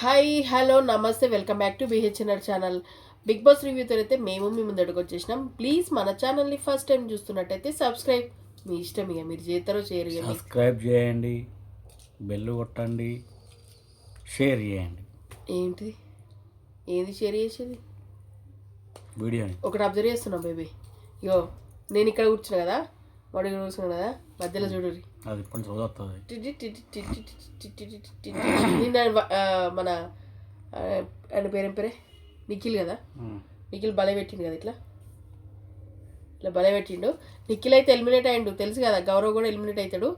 Hi hello నమస్తే welcome back to BHNR channel Bigg Boss రివ్యూతో అయితే మేము మీ ముందడికి వచ్చేసినాం. ప్లీజ్ మన ఛానల్ని ఫస్ట్ టైం చూస్తున్నట్టయితే సబ్స్క్రైబ్ మీ ఇష్టం ఇక మీరు చేస్తారో షేర్ సబ్స్క్రైబ్ చేయండి బెల్ కొట్టండి షేర్ చేయండి. ఏంటి? ఏంది షేర్ చేసేది? వీడియోని ఒకటి అబ్జర్వ్ చేస్తున్నాం బేబీ ఇగో నేను ఇక్కడ కూర్చున్నా కదా వాడు ఇక్కడ కూర్చున్నాడు కదా మధ్యలో చూడరి అది టిటి టిటి. నిన్న మన ఆయన పేరేం పేరే? నిఖిల్ కదా? నిఖిల్ బలే పెట్టిండు కదా ఇట్లా? ఇట్లా బలే పెట్టిండు. నిఖిల్ అయితే ఎలిమినేట్ అయ్యిండు. తెలుసు కదా గౌరవ్ కూడా ఎలిమినేట్ అవుతాడు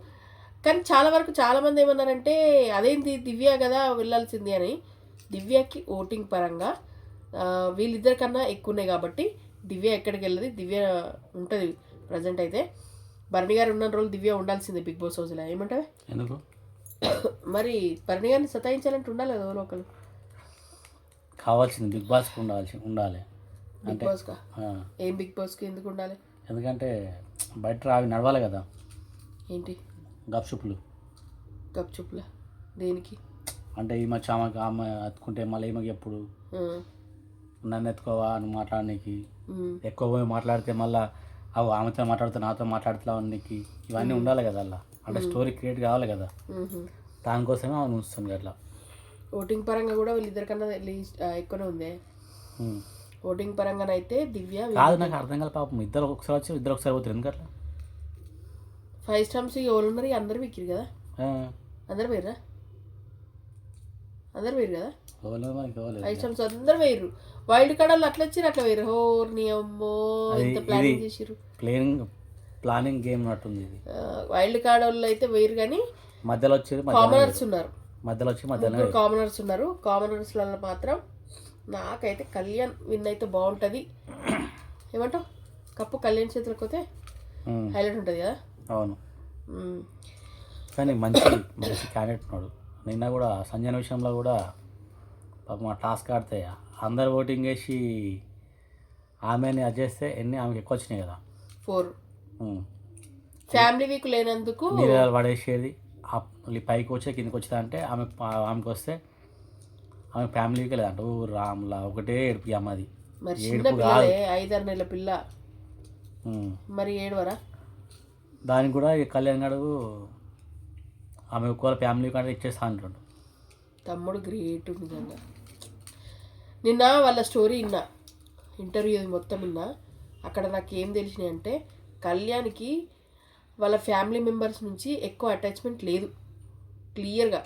కానీ చాలా వరకు చాలా మంది ఏమన్నారంటే అదేంటి దివ్య కదా వెళ్ళాల్సింది అని. దివ్యకి ఓటింగ్ పరంగా వీళ్ళిద్దరికన్నా ఎక్కువ ఉన్నాయి కాబట్టి దివ్య ఎక్కడికి వెళ్ళదు. దివ్య ఉంటుంది ప్రజెంట్ అయితే. భరణి గారు ఉన్న రోజులు దివ్య ఉండాల్సిందే బిగ్ బాస్ హౌస్లో. ఏమంటావే? ఎందుకు? మరి భరణి గారిని సతాయించాలంటే ఉండాలి కదా ఒకరు కావాల్సింది బిగ్ బాస్కి ఉండాల్సి ఉండాలి. బిగ్ ఆ, ఏం బిగ్ బాస్కి ఎందుకు ఉండాలి? ఎందుకంటే బయట అవి నడవాలి కదా. ఏంటి? గప్షుప్లు గప్చుప్లా దేనికి? అంటే ఈమె చామకి ఆమె ఎత్తుకుంటే మళ్ళీ ఈమెకి ఎప్పుడు? ఆ, నన్ను ఎత్తుకోవా అని మాట్లాడడానికి ఉమ్, ఎక్కువ పోయి మాట్లాడితే మళ్ళీ అవి ఆమెతో మాట్లాడుతూ నాతో మాట్లాడుతున్నావు నీకు ఇవన్నీ ఉండాలి కదా అలా అంటే స్టోరీ క్రియేట్ కావాలి కదా. దానికోసమే ఆమె ఉంచుతుంది అట్లా. ఓటింగ్ పరంగా కూడా వీళ్ళిద్దరికన్నా లీస్ట్ ఆ, ఎక్కువనే ఉంది. ఓటింగ్ పరంగానైతే దివ్య కాదు నాకు అర్థం కాదు పాపం. ఇద్దరు ఒకసారి వచ్చి ఇద్దరు ఒకసారి పోతారు. ఎందుకు అట్లా? ఫైవ్ స్టామ్స్ ఎవరు ఉన్నారు? అందరు విక్కిరు కదా? అందరు వేయరా అందరు వేయరు కదా? ఫైవ్ స్టామ్స్ అందరు వేయరు వైల్డ్ కార్డ్ వాళ్ళు అట్లా వచ్చారు అట్లా వేయరు హో నీ అమ్మో ఇంత ప్లానింగ్ ఇది. చేసిర్రు. ప్లేనింగ్ ప్లానింగ్ గేమ్ ఉన్నట్టుంది ఇది. వైల్డ్ కార్డ్ వాళ్ళు అయితే వేయరు కానీ మధ్యలో వచ్చి కామనర్స్ ఉన్నారు. మధ్యలో వచ్చి మధ్యలో కామనర్స్ ఉన్నారు. కామనర్స్లలో మాత్రం నాకైతే కళ్యాణ్ విన్ అయితే బాగుంటుంది. ఏమంటావు? కప్పు కళ్యాణ్ చేతులకు పోతే హైలైట్ ఉంటుంది కదా? అవును. కానీ మంచి మంచి క్యాండిడేట్ ఉన్నాడు. నిన్న కూడా సంజయ్ విషయంలో కూడా పాపం ఆ టాస్క్ ఆడితే అందరు ఓటింగ్ వేసి ఆమెని అది చేస్తే ఎన్ని ఆమెకి ఎక్కువ వచ్చినాయి కదా. ఫోర్. ఫ్యామిలీ వీక్ లేనందుకు నీళ్ళు పడేసేది. పైకి వచ్చే కిందకి వచ్చింది అంటే ఆమె ఆమెకి వస్తే ఆమె ఫ్యామిలీకి లేదంట. ఓ రామ్లా ఒకటే ఏడుపు అమ్మది ఐదారు నెలల పిల్ల. మరి ఏడవరా? దానికి కూడా ఈ కళ్యాణ్ గడు ఆమె ఒకవేళ ఫ్యామిలీ కంటే ఇచ్చేస్తా అంటుండు. తమ్ముడు గ్రేట్ నిజంగా నిన్న వాళ్ళ స్టోరీ విన్నా ఇంటర్వ్యూ మొత్తం విన్నా అక్కడ నాకు ఏం తెలిసినాయి అంటే కళ్యాణ్కి వాళ్ళ ఫ్యామిలీ మెంబర్స్ నుంచి ఎక్కువ అటాచ్మెంట్ లేదు. క్లియర్గా.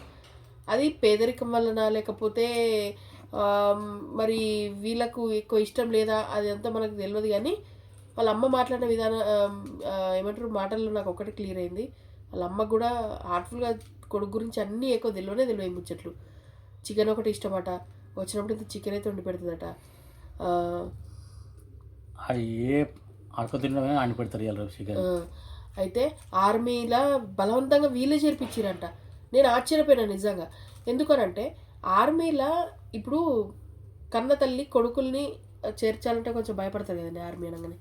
అది పేదరికం వలన లేకపోతే మరి వీళ్ళకు ఎక్కువ ఇష్టం లేదా అది అంతా మనకు తెలియదు కానీ వాళ్ళ అమ్మ మాట్లాడిన విధానం ఏమంటారు మాటల్లో నాకు ఒకటి క్లియర్ అయింది. వాళ్ళ అమ్మ కూడా హార్ట్ఫుల్గా కొడుకు గురించి అన్నీ ఎక్కువ తెలియనే తెలియదు ముచ్చట్లు. చికెన్ ఒకటి ఇష్టమట వచ్చినప్పుడు ఇంత చికెన్ అయితే వండి పెడుతుందట. అది ఏ పెడతారు చికెన్ అయితే ఆర్మీలా బలవంతంగా వీళ్ళే చేర్పించారంట. నేను ఆశ్చర్యపోయినా నిజంగా. ఎందుకనంటే ఆర్మీలా ఇప్పుడు కన్న తల్లి కొడుకుల్ని చేర్చాలంటే కొంచెం భయపడతారు కదండి ఆర్మీ అనగానే.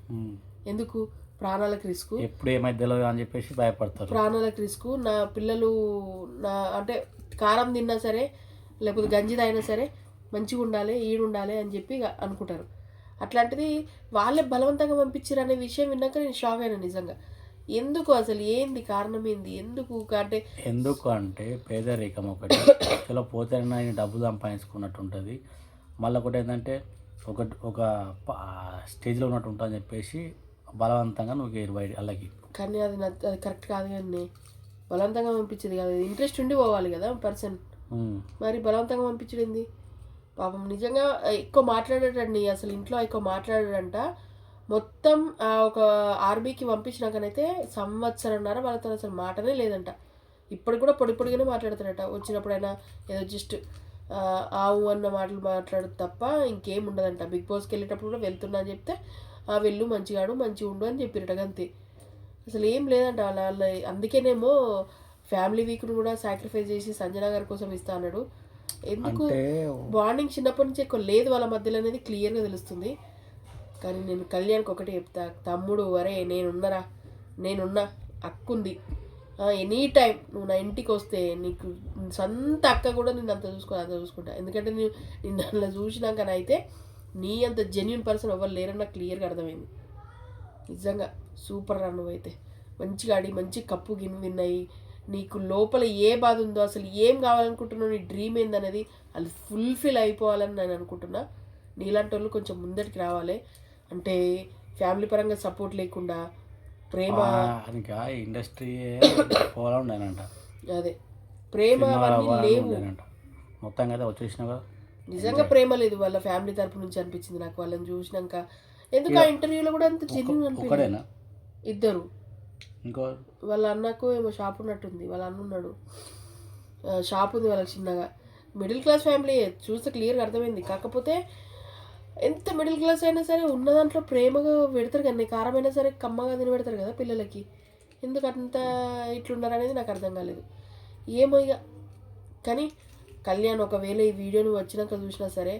ఎందుకు? ప్రాణాలకు రిస్క్ ఎప్పుడు తెలియదు అని చెప్పేసి భయపడతారు. ప్రాణాలకు రిస్క్ నా పిల్లలు నా అంటే కారం తిన్నా సరే లేకపోతే గంజి తాగినా సరే మంచిగా ఉండాలి ఈడు ఉండాలి అని చెప్పి అనుకుంటారు. అట్లాంటిది వాళ్ళే బలవంతంగా పంపించారు అనే విషయం విన్నాక నేను షాక్ అయినా నిజంగా. ఎందుకు అసలు ఏంది కారణం ఏంది ఎందుకు అంటే ఎందుకు అంటే పేదరికం ఒకటి. ఇలా పోతే ఆయన డబ్బు సంపాదించుకున్నట్టు ఉంటుంది మళ్ళీ ఒకటి ఏంటంటే ఒక ఒక స్టేజ్లో ఉన్నట్టు ఉంటుంది అని చెప్పేసి బలవంతంగా నువ్వు ఇరవై అలాగే కానీ అది అది కరెక్ట్ కాదు కానీ బలవంతంగా పంపించేది కాదు. ఇంట్రెస్ట్ ఉండి పోవాలి కదా పర్సన్ మరి బలవంతంగా పంపించడింది పాపం నిజంగా ఎక్కువ మాట్లాడాడండి అసలు ఇంట్లో ఎక్కువ మాట్లాడాడంట. మొత్తం ఆ ఒక ఆర్మీకి పంపించినాకనైతే సంవత్సరంన్నర వాళ్ళతో అసలు మాటనే లేదంట. ఇప్పుడు కూడా పొడి పొడిగానే మాట్లాడతాడట వచ్చినప్పుడైనా ఏదో జస్ట్ ఆవు అన్న మాటలు మాట్లాడు తప్ప ఇంకేం ఉండదంట బిగ్ బాస్కి వెళ్ళేటప్పుడు కూడా వెళ్తున్నా అని చెప్తే ఆ వెళ్ళు మంచిగాడు మంచిగా ఉండు అని చెప్పిరట అంతే. అసలు ఏం లేదంట వాళ్ళ వాళ్ళ అందుకేనేమో ఫ్యామిలీ వీక్ను కూడా సాక్రిఫైస్ చేసి సంజన గారి కోసం ఇస్తా అన్నాడు. ఎందుకు బాండింగ్ చిన్నప్పటి నుంచి ఎక్కువ లేదు వాళ్ళ మధ్యలో అనేది క్లియర్గా తెలుస్తుంది. కానీ నేను కళ్యాణ్కి ఒకటే చెప్తా తమ్ముడు వరే నేనున్నరా నేనున్నా అక్కుంది. ఎనీ టైం నువ్వు నా ఇంటికి వస్తే నీకు సొంత అక్క కూడా నిన్ను అంత చూసుకో అంత చూసుకుంటా. ఎందుకంటే నేను నిన్ను అలా చూసినాకనైతే నీ అంత జెన్యున్ పర్సన్ ఎవరు లేరని నాకు క్లియర్గా అర్థమైంది. నిజంగా సూపర్ రా నువ్వైతే. మంచిగా ఆడి మంచి కప్పు గిన్ విన్నాయి నీకు లోపల ఏ బాధ ఉందో అసలు ఏం కావాలనుకుంటున్నావు నీ డ్రీమ్ ఏందనేది అది ఫుల్ఫిల్ అయిపోవాలని నేను అనుకుంటున్నా. నీలాంటి వాళ్ళు కొంచెం ముందటికి రావాలి. అంటే ఫ్యామిలీ పరంగా సపోర్ట్ లేకుండా ప్రేమ ఇంకా ఇండస్ట్రీ అదే. ప్రేమ అవన్నీ లేవు. వచ్చేసినా కదా. నిజంగా ప్రేమ లేదు వాళ్ళ ఫ్యామిలీ తరపు నుంచి అనిపించింది నాకు. వాళ్ళని చూసినాక. ఎందుకు ఆ ఇంటర్వ్యూలో కూడా అంత జెన్యున్ ఇద్దరు. ఇంకా వాళ్ళ అన్నకు ఏమో షాప్ ఉన్నట్టుంది వాళ్ళ అన్న ఉన్నాడు షాప్ ఉంది వాళ్ళకి చిన్నగా. మిడిల్ క్లాస్ ఫ్యామిలీ చూస్తే క్లియర్గా అర్థమైంది. కాకపోతే ఎంత మిడిల్ క్లాస్ అయినా సరే ఉన్న దాంట్లో ప్రేమగా పెడతారు కానీ కారమైనా సరే కమ్మగా తిని పెడతారు కదా పిల్లలకి. ఎందుకు అంత ఇట్లున్నారు అనేది నాకు అర్థం కాలేదు. ఏమో ఇక కానీ కళ్యాణ్ ఒకవేళ ఈ వీడియోని వచ్చినాక చూసినా సరే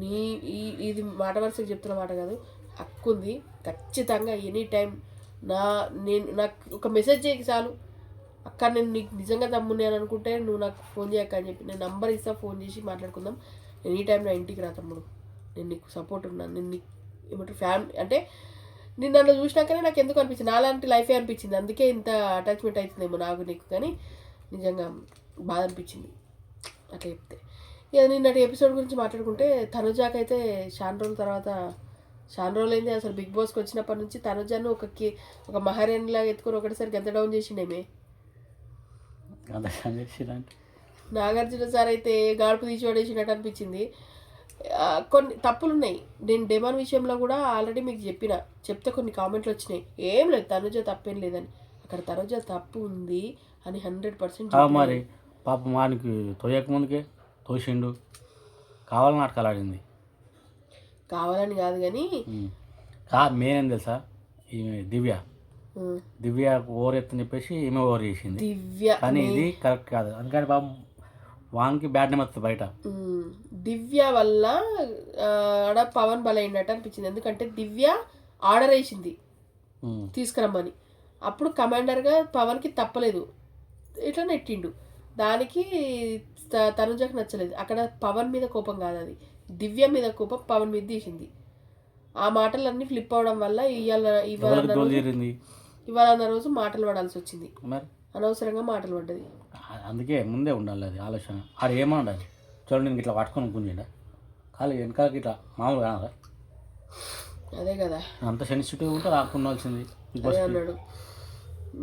నీ ఈ ఇది మాట వరుసకి చెప్తున్న మాట కాదు అక్కుంది ఖచ్చితంగా ఎనీ టైం నా నేను నాకు ఒక మెసేజ్ చేయకి చాలు. అక్క నేను నీకు నిజంగా తమ్ముని అని అనుకుంటే నువ్వు నాకు ఫోన్ చేయక్క అని చెప్పి నేను నంబర్ ఇస్తా ఫోన్ చేసి మాట్లాడుకుందాం. ఎనీ టైం నా ఇంటికి రా తమ్ముడు. నేను నీకు సపోర్ట్ ఉన్నాను నేను నీకు ఏమంటారు ఫ్యామిలీ అంటే నేను నన్ను చూసినాకనే నాకు ఎందుకు అనిపించింది? నాలాంటి లైఫే అనిపించింది? అందుకే ఇంత అటాచ్మెంట్ అవుతుందేమో నాకు నీకు కానీ నిజంగా బాధ అనిపించింది. అట్లా చెప్తే. ఇక నిన్నటి ఎపిసోడ్ గురించి మాట్లాడుకుంటే తనుజాకైతే చాలా రోజుల తర్వాత చాలా రోజులైంది అసలు బిగ్ బాస్కి వచ్చినప్పటి నుంచి తనుజాను ఒక కి ఒక మహారాణిలాగా ఎత్తుకొని ఒకటిసారి గంత డౌన్ చేసిండేమే నాగార్జున సార్ అయితే గాడుపు తీసి పడేసినట్టు అనిపించింది. కొన్ని తప్పులు ఉన్నాయి నేను డెమాన్ విషయంలో కూడా ఆల్రెడీ మీకు చెప్పిన చెప్తే కొన్ని కామెంట్లు వచ్చినాయి. ఏం లేదు తనుజ తప్పేం లేదని. అక్కడ తనుజ తప్పు ఉంది అని హండ్రెడ్ పర్సెంట్ మరి పాపం వానికి తోయక ముందుకే తోసిండు. కావాలని నాటకాలు ఆడింది కావాలని కాదు కానీ ఏం తెలుసా? ఈమె దివ్య. దివ్య ఓవర్ ఎత్తని చెప్పేసి ఈమె ఓవర్ చేసింది. దివ్య కానీ ఇది కరెక్ట్ కాదు. అందుకని పాపం వానికి బ్యాడ్ నేమ్ వస్తుంది బయట. దివ్య వల్ల ఆడ పవన్ బలైనట్టు అనిపించింది. ఎందుకంటే దివ్య ఆర్డర్ వేసింది. తీసుకురమ్మని. అప్పుడు కమాండర్గా పవన్కి తప్పలేదు. ఇట్లా నెట్టిండు. దానికి తనుజకు నచ్చలేదు. అక్కడ పవన్ మీద కోపం కాదు అది దివ్య మీద కోపం పవన్ మీద తీసింది. ఆ మాటలన్నీ ఫ్లిప్ అవడం వల్ల ఇవాళ ఇవాళ ఇవాళ అన్న రోజు మాటలు పడాల్సి వచ్చింది. అనవసరంగా మాటలు పడ్డది. అందుకే ముందే ఉండాలి అది ఆలోచన. ఆడు ఏమో ఉండాలి చూడండి నేను ఇట్లా పట్టుకొని గుంజిండ కాలు వెనకాలకి ఇట్లా మామూలు కాదా అదే కదా. అంత సెన్సిటివ్ ఉంటే రాకుండాల్సింది. అన్నాడు.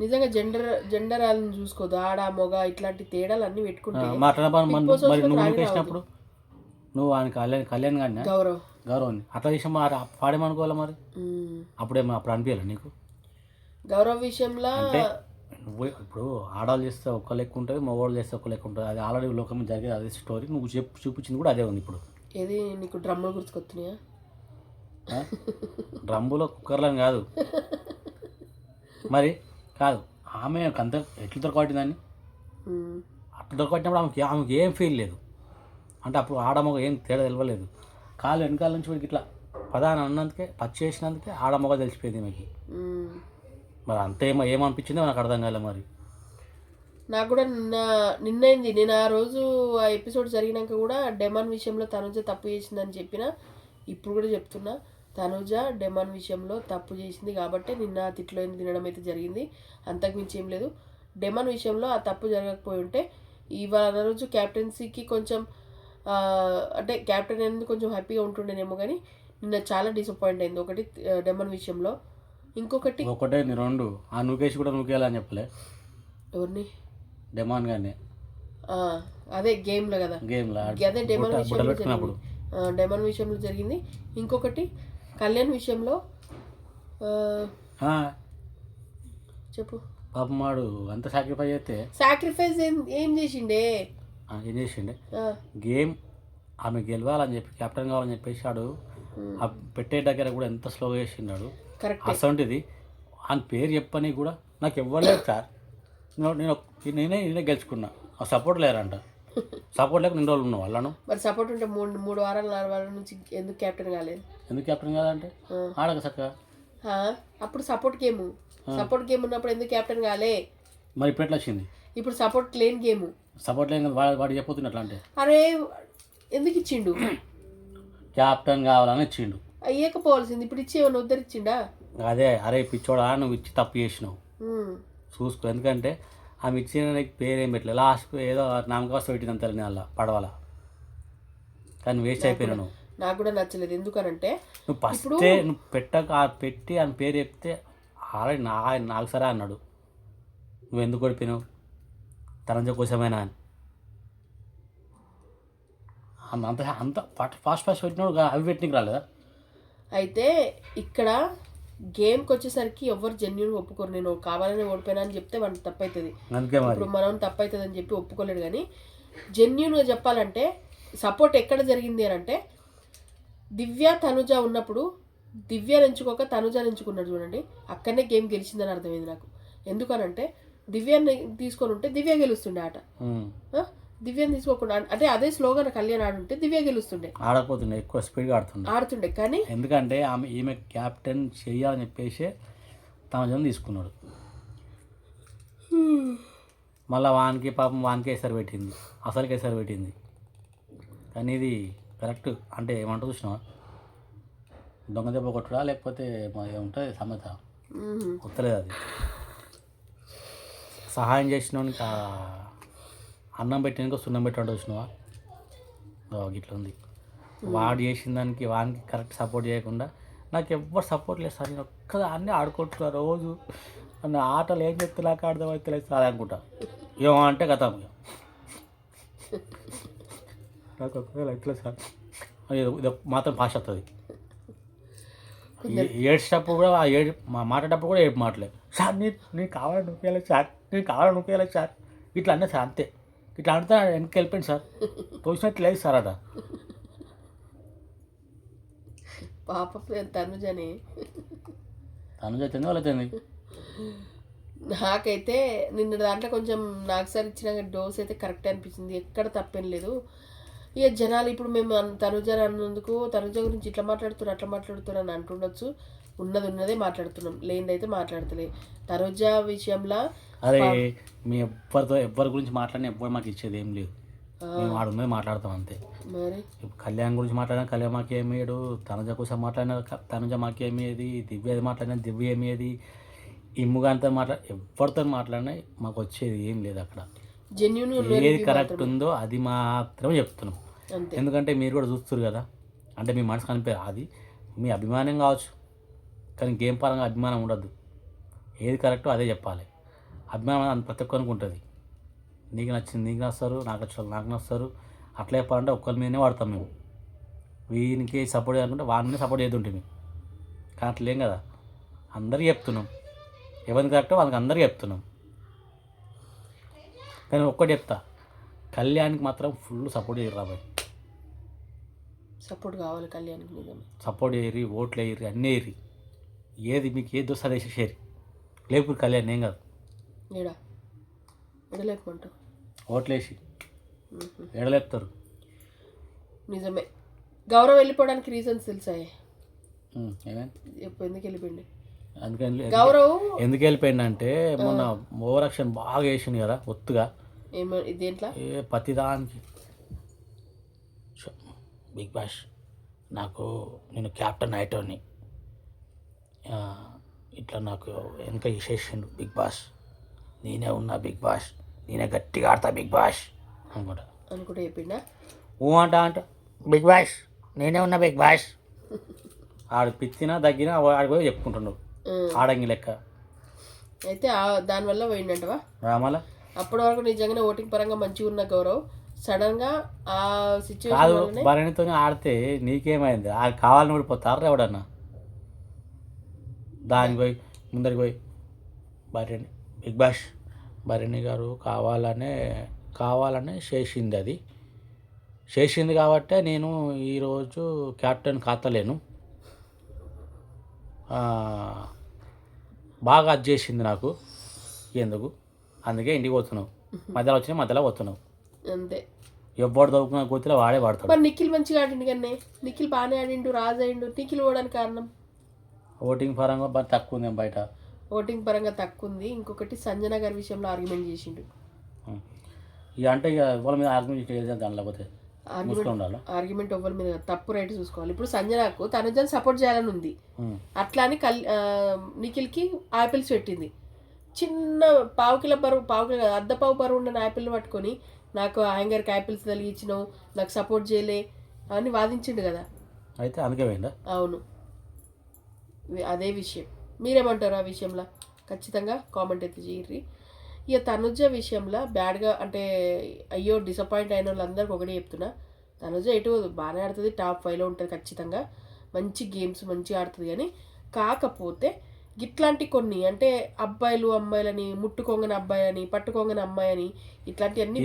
నిజంగా జెండర్ జెండర్ వాళ్ళని చూసుకోదు. ఆడ మొగ ఇట్లాంటి తేడాలు అన్ని పెట్టుకుంటే మాట్లాడబా మరి నువ్వు నువ్వు ఆయన కళ్యాణ్ కళ్యాణ్ కానీ గౌరవ్. గౌరవం అట్లా మరి పాడేమనుకోవాలి మరి? ఉమ్. అప్పుడేమో అప్పుడు అనిపించాలి నీకు? గౌరవ్ విషయంలో నువ్వు ఇప్పుడు ఆడవాళ్ళు చేస్తే ఒక్క లెక్క ఉంటుంది మగవాళ్ళు చేస్తే ఒక్క లెక్క ఉంటుంది. అది ఆల్రెడీ లోకం జరిగేది అదే స్టోరీ నువ్వు చెప్పు చూపించింది కూడా అదే ఉంది ఇప్పుడు. ఏది? నీకు డ్రమ్ములు గుర్తుకొస్తున్నాయా? డ్రమ్ములో కుక్కర్లని కాదు. మరి? కాదు. ఆమె అంత ఎట్లా దొరకబట్టిందని. అట్లా దొరకబట్టినప్పుడు ఆమెకి ఆమెకి ఏం ఫీల్ లేదు. అంటే అప్పుడు ఆడమొగ ఏం తేడా తెలియలేదు కాలు వెనకాల నుంచి వీడికి ఇట్లా పదాన్ని అన్నందుకే టచ్ చేసినందుకే ఆడమొగ తెలిసిపోయింది ఉమ్. మరి అంతే ఏమో ఏమనిపించిందో నాకు అర్థం కాలే మరి. నాకు కూడా నిన్న నిన్నైంది. నేను ఆ రోజు ఆ ఎపిసోడ్ జరిగినాక కూడా డెమాన్ విషయంలో తనుజ తప్పు చేసిందని చెప్పిన ఇప్పుడు కూడా చెప్తున్నా. తనుజ డెమాన్ విషయంలో తప్పు చేసింది కాబట్టి నిన్న తిట్లో తినడం అయితే జరిగింది. అంతకుమించి ఏం లేదు. డెమాన్ విషయంలో ఆ తప్పు జరగకపోయి ఉంటే ఇవాళ రోజు క్యాప్టెన్సీకి కొంచెం అంటే క్యాప్టెన్ అనేది కొంచెం హ్యాపీగా ఉంటుండేనేమో కానీ నిన్న చాలా డిసప్పాయింట్ అయింది. ఒకటి డెమాన్ విషయంలో. ఇంకొకటి ఒకటే రెండు. ఆ నువ్వేసి కూడా నువ్వేయాలని చెప్పలే. ఎవరిని? డెమాన్ గానే అదే గేమ్లో కదా. గేమ్లో అదే డెమన్ విషయంలో డెమన్ విషయంలో జరిగింది. ఇంకొకటి కళ్యాణ్ విషయంలో చెప్పు. పాపం వాడు అంత సాక్రిఫై చేస్తే సాక్రిఫైస్ ఏం ఏం చేసిండే? ఏం చేసిండే? గేమ్ ఆమె గెలవాలని చెప్పి కెప్టెన్ కావాలని చెప్పేసి ఆడు ఆ పెట్టే దగ్గర కూడా ఎంత స్లోగా కరెక్ట్. అసంటిది ఆయన పేరు చెప్పని కూడా నాకు ఇవ్వలేదు సార్. నేను నేను నేనే నేనే గెలుచుకున్నా. ఆ సపోర్ట్ లేరంట. సపోర్ట్ లేక రెండు రోజులు ఉన్నావు వాళ్ళను మరి సపోర్ట్ ఉంటే మూడు మూడు వారాలు నాలుగు వారాల నుంచి ఎందుకు కెప్టెన్ కాలేదు? ఎందుకు కెప్టెన్ కాదంటే? ఆడక చక్కగా. అప్పుడు సపోర్ట్ గేమ్ సపోర్ట్ గేమ్ ఉన్నప్పుడు ఎందుకు కెప్టెన్ కాలే? మరి ఇప్పుడు ఎట్లా వచ్చింది? ఇప్పుడు సపోర్ట్ లేని గేమ్ సపోర్ట్ లేని వాడు వాడు చెప్పొద్దు అంటే? అరే ఎందుకు ఇచ్చిండు? క్యాప్టెన్ కావాలని ఇచ్చిండు. అయ్యకపోవాల్సింది ఇప్పుడు ఇచ్చి ఏమైనా ఉద్ధరించిండా అదే అరే పిచ్చోడా నువ్వు ఇచ్చి తప్పు చేసినావు. చూసుకో ఎందుకంటే ఆమె ఇచ్చిన నీకు పేరేం పెట్టలేదు లాస్ట్ ఏదో నామకాస్త పెట్టింది అంత అలా పడవల. కానీ వేస్ట్ అయిపోయినా నువ్వు. నాకు కూడా నచ్చలేదు. ఎందుకనంటే నువ్వు ఫస్టే నువ్వు పెట్టక పెట్టి ఆయన పేరు చెప్తే ఆల్రెడీ నా సరే అన్నాడు. నువ్వు ఎందుకు ఓడిపోయినావు? తనంజ కోసమేనా అని. అంత అంత ఫాస్ట్ ఫాస్ట్ పెట్టినాడు అవి పెట్టినకి రాలేదా? అయితే ఇక్కడ గేమ్కి వచ్చేసరికి ఎవరు జెన్యున్ ఒప్పుకోరు. నేను కావాలని ఓడిపోయినా అని చెప్తే వాడికి తప్పవుతుంది మరి. ఇప్పుడు మనం తప్పవుతుంది అని చెప్పి ఒప్పుకోలేడు కానీ జెన్యున్గా చెప్పాలంటే సపోర్ట్ ఎక్కడ జరిగింది అని అంటే దివ్య తనుజ ఉన్నప్పుడు దివ్య ఎంచుకోక తనుజ ఎంచుకున్నాడు చూడండి. అక్కడనే గేమ్ గెలిచిందని అర్థమైంది నాకు. ఎందుకనంటే దివ్యాన్ని తీసుకొని ఉంటే దివ్య గెలుస్తుండే ఆట. ఉమ్. ఆ? దివ్యని తీసుకోకుండా అంటే అదే స్లోగా కళ్యాణ్ ఆడుంటే దివ్య గెలుస్తుండే. ఆడకపోతుండే ఎక్కువ స్పీడ్గా ఆడుతుండే. ఆడుతుండే కానీ ఎందుకంటే ఆమె ఈమె క్యాప్టెన్ చెయ్యాలని చెప్పేసి తమ జనం తీసుకున్నాడు. మళ్ళీ వానికి పాపం వానికి ఎసరు పెట్టింది అసలుకి ఎసరు పెట్టింది. కానీ ఇది కరెక్ట్ అంటే ఏమంటారు చూసినావా? దొంగ దెబ్బ కొట్టుడా లేకపోతే మా ఏముంటుంది? సమత. కొత్తలేదు అది. సహాయం చేసిన అన్నం పెట్టినాక సున్నం పెట్టడం చూసినావా? ఓ, గిట్ల ఉంది. వాడు చేసిన దానికి వానికి కరెక్ట్ సపోర్ట్ చేయకుండా నాకు ఎవ్వరు సపోర్ట్ లేదు సార్. నేను ఒక్కదాన్ని ఆడుకుంటున్నా రోజు. అన్న ఆటలు ఏం చెప్తే నాకు అర్థమైతే లేదు సార్ అనుకుంటా. ఏమో అంటే గతం నాకు ఒకవేళ ఎట్లా సార్. ఇది మాత్రం భాష వస్తుంది ఏడ్చేటప్పుడు కూడా ఏడు మాట్లాడేటప్పుడు కూడా ఏడు మాటలే సార్ నీ నీకు కావాలని నొక్కేయాలి సార్. నీకు కావాలని నొక్కేయాలి సార్ ఇట్లా అన్నా సార్ అంతే. ఇట్లా అంటే వెనక్కి వెళ్ళిపోయింది సార్. తోచినట్టు లేదు సార్ అట పాప తనుజని. తను చచ్చింది వాళ్ళు నాకైతే నిన్న దాంట్లో కొంచెం నాకు సార్ ఇచ్చిన డోస్ అయితే కరెక్ట్ అనిపించింది. ఎక్కడ తప్పేం లేదు. ఇక జనాలు ఇప్పుడు మేము తనుజ అని అన్నందుకు తనుజ గురించి ఇట్లా మాట్లాడుతున్నారు అట్లా మాట్లాడుతున్నారు అని అంటుండొచ్చు. ఉన్నది ఉన్నదే మాట్లాడుతున్నాం. లేనిదైతే మాట్లాడతలే. తనుజ విషయంలో అరే మీ ఎవ్వరితో ఎవరి గురించి మాట్లాడినా ఎవ్వరు మాకు ఇచ్చేది ఏం లేదు. మేము ఆడు ఉన్నది మాట్లాడతాం అంతే. కళ్యాణ్ గురించి మాట్లాడినా కళ్యాణ్ మాకు ఏమేయడు తనుజ కోసం మాట్లాడినా తనుజ మాకు ఏమేది దివ్యది మాట్లాడినా దివ్య ఏమేది ఇమ్ముగాంతో మాట్లా ఎవరితో మాట్లాడినా మాకు వచ్చేది ఏం లేదు అక్కడ. ఏది కరెక్ట్ ఉందో అది మాత్రమే చెప్తున్నాం. ఎందుకంటే మీరు కూడా చూస్తారు కదా. అంటే మీ మనసు కనిపే అది మీ అభిమానం కావచ్చు. కానీ గేమ్ పరంగా అభిమానం ఉండద్దు. ఏది కరెక్టో అదే చెప్పాలి. అభిమానం ప్రతి ఒక్కరికి ఉంటుంది. నీకు నచ్చింది నీకు నస్తారు నాకు నచ్చిన నాకు నస్తారు అట్లా చెప్పాలంటే ఒక్కరి మీదనే వాడతాం మేము. వీనికి సపోర్ట్ చేయాలనుకుంటే వాని మీద సపోర్ట్ చేద్దుంటే కానీ అట్లేం కదా. అందరికీ చెప్తున్నాం. ఎవరికి కరెక్టో వాళ్ళకి అందరికీ చెప్తున్నాం. కానీ ఒక్కటి చెప్తా. కళ్యాణ్కి మాత్రం ఫుల్ సపోర్ట్ చేయరు రాబాయ్ సపోర్ట్ కావాలి కళ్యాణ్కి నిజమే. సపోర్ట్ చేయరి ఓట్లు వేయరి అన్నీ వేయరి. ఏది మీకు ఏది దోస్తా వేసేసేరి లేకపోతే కళ్యాణ్ ఏం కాదు. ఏడా? ఎడలేకమంటావు ఓట్లు వేసి ఎడలేపుతారు. నిజమే. గౌరవ్ వెళ్ళిపోవడానికి రీజన్స్ తెలిసాయి? ఎప్పుడు ఎందుకు వెళ్ళిపోయింది? అందుకని గౌరవ్ ఎందుకు వెళ్ళిపోయిందంటే మొన్న ఓవర్ యాక్షన్ బాగా వేసింది కదా ఒత్తుగా. ఏమో దేంట్లో? ఏ ప్రతిదానికి. బిగ్ బాష్ నాకు నేను క్యాప్టెన్ ఆ, ఇట్లా నాకు వెనక చేసేసిండు బిగ్ బాస్. నేనే ఉన్నా బిగ్ బాస్. నేనే గట్టిగా ఆడతా బిగ్ బాస్. అనుకుంటా. అనుకుంటే చెప్పిండా? ఊ అంట అంట. Bigg Boss. నేనే ఉన్నా బిగ్ బాస్. ఆడు పిచ్చినా తగ్గినా ఆడికి పోయి చెప్పుకుంటున్నావు. ఆడంగి లెక్క. అయితే దానివల్ల పోయిండంటవా? రామాల. అప్పటి వరకు నిజంగానే ఓటింగ్ పరంగా మంచిగా ఉన్న గౌరవ్. సడన్గా ఆ సిచ్యువేషన్ భరణితో ఆడితే నీకేమైంది? ఆ కావాలని ఓడిపోతారు ఎవడన్నా? దానికి పోయి ముందరికి పోయి భరణి బిగ్ బాష్ భరణి గారు కావాలనే కావాలనే చేసింది అది. చేసింది కాబట్టే నేను ఈరోజు కెప్టెన్ కాతలేను. బాగా అది చేసింది నాకు. ఎందుకు? అందుకే ఇంటికి పోతున్నావు. మధ్యలో వచ్చినా మధ్యలో పోతున్నావు. అంతే. ఎవడు చదువుకున్న గోతిలో వాడే వాడతాడు. మరి నిఖిల్ మంచిగా ఆడిండు కానీ నిఖిల్ బాగానే ఆడిండు రాజు అయిండు నిఖిల్ ఓడానికి కారణం? ఓటింగ్ పరంగా తక్కువ ఉంది బయట? ఓటింగ్ పరంగా తక్కువ ఉంది ఇంకొకటి సంజన గారి విషయంలో ఆర్గ్యుమెంట్ చేసిండు. ఇక అంటే ఇక వాళ్ళ మీద ఆర్గ్యుమెంట్ చేయాలి దాని లేకపోతే ఆర్గ్యుమెంట్ ఎవ్వరి మీద తప్పు రైట్ చూసుకోవాలి. ఇప్పుడు సంజనకు తనుజని సపోర్ట్ చేయాలని ఉంది. అట్లా అని కల్ నిఖిల్కి ఆపిల్స్ పెట్టింది. చిన్న పావు కిలో బరువు పావు కిలో అర్ధ పావు బరువు ఉన్న యాపిల్ పట్టుకొని నాకు హ్యాంగర్కి యాపిల్స్ తగిలిచ్చినావు నాకు సపోర్ట్ చేయలే అని వాదించిండు కదా. అయితే అందుకే అవును. అదే విషయం. మీరేమంటారు ఆ విషయంలో? ఖచ్చితంగా కామెంట్ అయితే చేయర్రి. ఇక తనుజ విషయంలో బ్యాడ్గా అంటే అయ్యో డిసప్పాయింట్ అయిన వాళ్ళందరికీ ఒకటే చెప్తున్నా. తనుజ ఎటు బాగానే ఆడుతుంది టాప్ ఫైవ్లో ఉంటుంది ఖచ్చితంగా. మంచి గేమ్స్ మంచిగా ఆడుతుంది కానీ కాకపోతే ఇట్లాంటి కొన్ని అంటే అబ్బాయిలు అమ్మాయిలని ముట్టుకోంగని అబ్బాయి అని పట్టుకోంగని అమ్మాయి అని ఇట్లాంటివన్నీ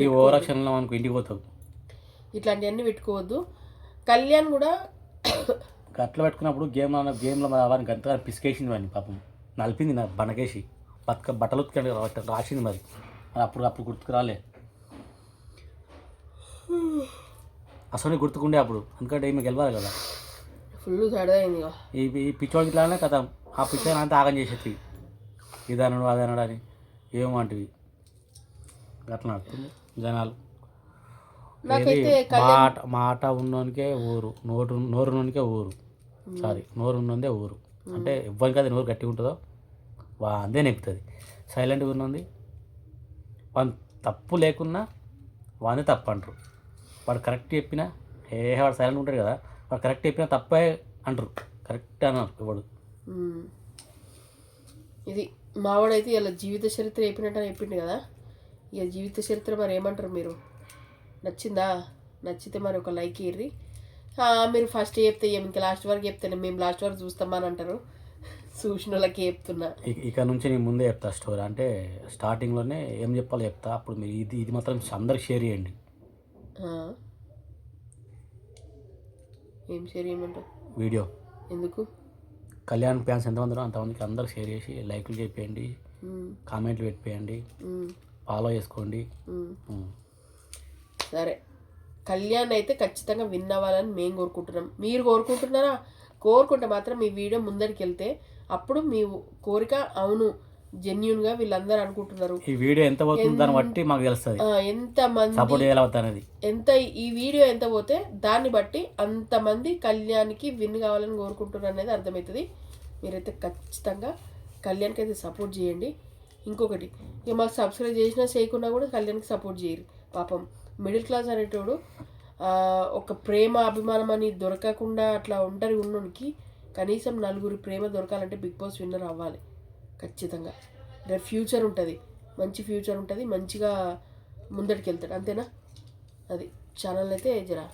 ఇట్లాంటివన్నీ పెట్టుకోవద్దు. కళ్యాణ్ కూడా అట్లా పెట్టుకున్నప్పుడు గేమ్ గేమ్లో మరి వానికి అంతగా పిసికేసింది వాడిని పాపం. నలిపింది నా బనకేసి. బతక బట్టలు ఉతికండి రాసింది మరి. అప్పుడు అప్పుడు గుర్తుకు రాలే. అసలు గుర్తుకుండే అప్పుడు. ఎందుకంటే ఈమె గెలవాలి కదా. ఫుల్ ఈ ఈ పిచ్చోడికి ఇట్లానే కదా ఆ పిచ్చోని అంతా ఆగం చేసేది. ఇదనడు అదనడు అని. ఏమంటివి అట్లా నడుతుంది. జనాలు. మాట మాట ఉన్నోనికే ఊరు. నోరు నోరు ఉన్నోనికే ఊరు. సారీ నోరు ఉన్నదే ఊరు. అంటే ఇవ్వని అది నోరు గట్టిగా ఉంటుందో వా అందే నెక్కుతుంది. సైలెంట్గా ఉన్నది. వాని తప్పు లేకున్నా వాని తప్పు అంటారు వాడు కరెక్ట్ చెప్పినా ఏ వాడు సైలెంట్ ఉంటాడు కదా వాడు కరెక్ట్ చెప్పినా తప్పే అంటారు కరెక్ట్ అన్నారు ఎవడు. ఇది మావాడైతే ఇలా జీవిత చరిత్ర చెప్పినట్టు అని చెప్పిండు కదా ఇక జీవిత చరిత్ర మరి ఏమంటారు మీరు? నచ్చిందా? నచ్చితే మరి ఒక లైక్ ఇర్రి మీరు ఫస్ట్ చెప్తే ఇంకా లాస్ట్ వరకు చెప్తేనే మేము లాస్ట్ వరకు చూస్తామని అంటారు. వాళ్ళకి చెప్తున్నా. ఇక- నుంచి నేను ముందే చెప్తా స్టోరీ అంటే స్టార్టింగ్లోనే ఏం చెప్పాలో చెప్తా. అప్పుడు మీరు ఇది ఇది మాత్రం అందరికి షేర్ చేయండి. ఏం షేర్ చేయమంటావు? వీడియో ఎందుకు? కళ్యాణ్ ఫ్యాన్స్ ఎంతమంది అంతమందికి అందరికి షేర్ చేసి లైక్లు చెప్పేయండి. కామెంట్లు పెట్టేయండి. మ్మ్. ఫాలో చేసుకోండి. సరే. కళ్యాణ్ అయితే ఖచ్చితంగా విన్ అవ్వాలని మేము కోరుకుంటున్నాం. మీరు కోరుకుంటున్నారా? కోరుకుంటే మాత్రం మీ వీడియో ముందరికి వెళ్తే అప్పుడు మీ కోరిక అవును జెన్యున్గా వీళ్ళందరూ అనుకుంటున్నారు. ఈ వీడియో ఎంత పోతుందో దాన్ని బట్టి మాకు తెలుస్తుంది. ఎంత మంది సపోర్ట్ ఎంత ఈ వీడియో ఎంత పోతే దాన్ని బట్టి అంతమంది కళ్యాణ్కి విన్ కావాలని కోరుకుంటున్నారు అనేది అర్థమవుతుంది. మీరైతే ఖచ్చితంగా కళ్యాణ్కి అయితే సపోర్ట్ చేయండి. ఇంకొకటి ఇక మాకు సబ్స్క్రైబ్ చేసినా చేయకున్నా కూడా కళ్యాణ్కి సపోర్ట్ చేయరు. పాపం. మిడిల్ క్లాస్ అనేటోడు ఒక ప్రేమ అభిమానం అని దొరకకుండా అట్లా ఒంటరి ఉన్నోనికి కనీసం నలుగురు ప్రేమ దొరకాలంటే బిగ్ బాస్ విన్నర్ అవ్వాలి ఖచ్చితంగా. రేపు ఫ్యూచర్ ఉంటుంది మంచి ఫ్యూచర్ ఉంటుంది మంచిగా ముందడికి వెళ్తాడు అంతేనా? అది. ఛానల్ అయితే జరా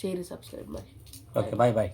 చేయరు సబ్స్క్రైబ్ మరి. Okay bye bye.